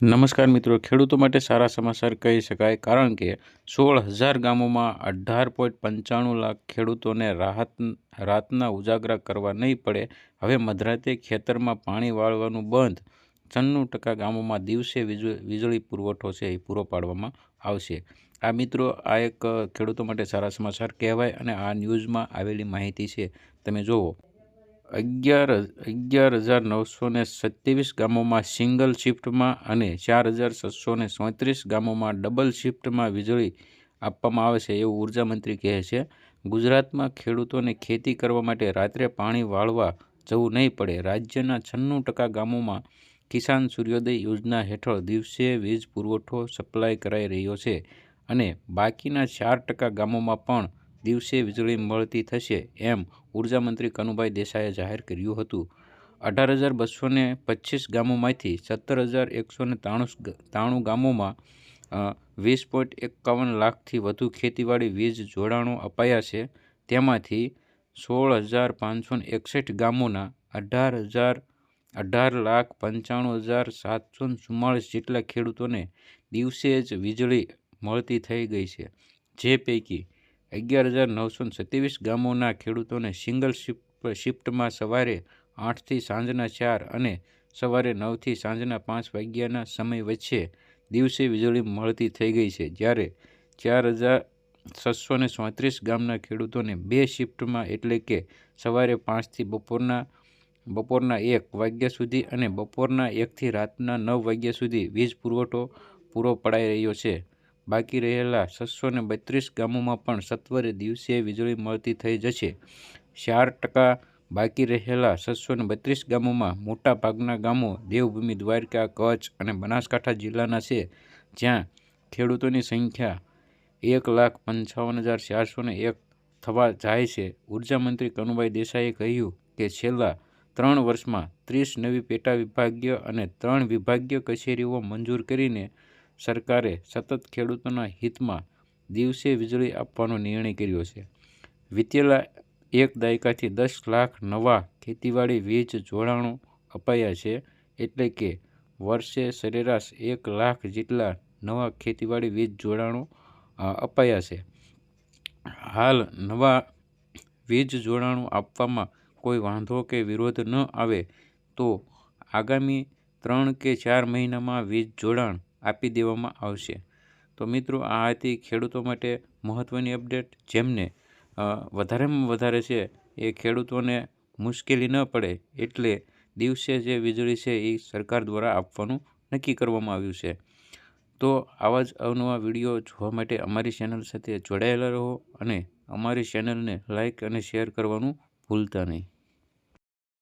નમસ્કાર મિત્રો, ખેડૂતો માટે સારા સમાચાર કહી શકાય કારણ કે સોળ હજાર ગામોમાં અઢાર પોઈન્ટ પંચાણું લાખ ખેડૂતોને રાહત, રાતના ઉજાગરા કરવા નહીં પડે. હવે મધરાતે ખેતરમાં પાણી વાળવાનું બંધ. છન્નું ટકા ગામોમાં દિવસે વીજળી પુરવઠો છે એ પૂરો પાડવામાં આવશે. આ મિત્રો, આ એક ખેડૂતો માટે સારા સમાચાર કહેવાય અને આ ન્યૂઝમાં આવેલી માહિતી છે. તમે જુઓ. અગિયાર અગિયાર હજાર નવસો ને સત્યાવીસ ગામોમાં સિંગલ શિફ્ટમાં અને ચાર હજાર છસો ને ચોત્રીસ ગામોમાં ડબલ શિફ્ટમાં વીજળી આપવામાં આવે છે એવું ઊર્જા મંત્રી કહે છે. ગુજરાતમાં ખેડૂતોને ખેતી કરવા માટે રાત્રે પાણી વાળવા જવું નહીં પડે. રાજ્યના છન્નું ટકા ગામોમાં કિસાન સૂર્યોદય યોજના હેઠળ દિવસે વીજ પુરવઠો સપ્લાય કરાઈ રહ્યો છે અને બાકીના ચાર ટકા ગામોમાં પણ દિવસે વીજળી મળતી થશે એમ ઉર્જામંત્રી કનુભાઈ દેસાઈએ જાહેર કર્યું હતું. અઢાર હજાર બસો ને પચીસ ગામોમાંથી સત્તર હજાર એકસો ને ત્રાણું ત્રાણું ગામોમાં વીસ પોઈન્ટ એકાવન લાખથી વધુ ખેતીવાડી વીજ જોડાણો અપાયા છે. તેમાંથી સોળ હજાર પાંચસો એકસઠ ગામોના અઢાર હજાર, અઢાર લાખ પંચાણું હજાર સાતસો ચુમ્માળીસ જેટલા ખેડૂતોને દિવસે જ વીજળી મળતી થઈ ગઈ છે. જે પૈકી અગિયાર હજાર નવસો સત્યાવીસ ગામોના ખેડૂતોને સિંગલ શિફ્ટ શિફ્ટમાં સવારે આઠથી સાંજના ચાર અને સવારે નવથી સાંજના પાંચ વાગ્યાના સમય વચ્ચે દિવસે વીજળી મળતી થઈ ગઈ છે. જ્યારે ચાર હજાર છસો ને ચોત્રીસ ગામના ખેડૂતોને બે શિફ્ટમાં એટલે કે સવારે પાંચથી બપોરના બપોરના એક વાગ્યા સુધી અને બપોરના એકથી રાતના નવ વાગ્યા સુધી વીજ પુરવઠો પૂરો પડાઈ રહ્યો છે. બાકી રહેલા છસો ને બત્રીસ ગામોમાં પણ સત્વરે દિવસે વીજળી મળતી થઈ જશે. ચાર ટકા બાકી રહેલા છસો ને બત્રીસ ગામોમાં મોટા ભાગના ગામો દેવભૂમિ, દ્વારકા, કચ્છ અને બનાસકાંઠા જિલ્લાના છે, જ્યાં ખેડૂતોની સંખ્યા એક લાખ પંચાવન હજાર ચારસો ને એક થવા જાય છે. ઊર્જા મંત્રી કનુભાઈ દેસાઈએ કહ્યું કે છેલ્લા ત્રણ વર્ષમાં ત્રીસ નવી પેટા વિભાગીય અને ત્રણ વિભાગીય કચેરીઓ મંજૂર કરીને સરકારે સતત ખેડૂતોના હિતમાં દિવસે વીજળી આપવાનો નિર્ણય કર્યો છે. વિતેલા એક દાયકાથી દસ લાખ નવા ખેતીવાડી વીજ જોડાણો અપાયા છે એટલે કે વર્ષે સરેરાશ એક લાખ જેટલા નવા ખેતીવાડી વીજ જોડાણો અપાયા છે. હાલ નવા વીજ જોડાણો આપવામાં કોઈ વાંધો કે વિરોધ ન આવે તો આગામી ત્રણ કે ચાર મહિનામાં વીજ જોડાણ આપી દેવામાં આવશે. તો મિત્રો, આ હતી ખેડૂતો માટે મહત્ત્વની અપડેટ. જેમને વધારેમાં વધારે છે એ ખેડૂતોને મુશ્કેલી ન પડે એટલે દિવસે જે વીજળી છે એ સરકાર દ્વારા આપવાનું નક્કી કરવામાં આવ્યું છે. તો આવા જ અવનવા વીડિયો જોવા માટે અમારી ચેનલ સાથે જોડાયેલા રહો અને અમારી ચેનલને લાઇક અને શેર કરવાનું ભૂલતા નહીં.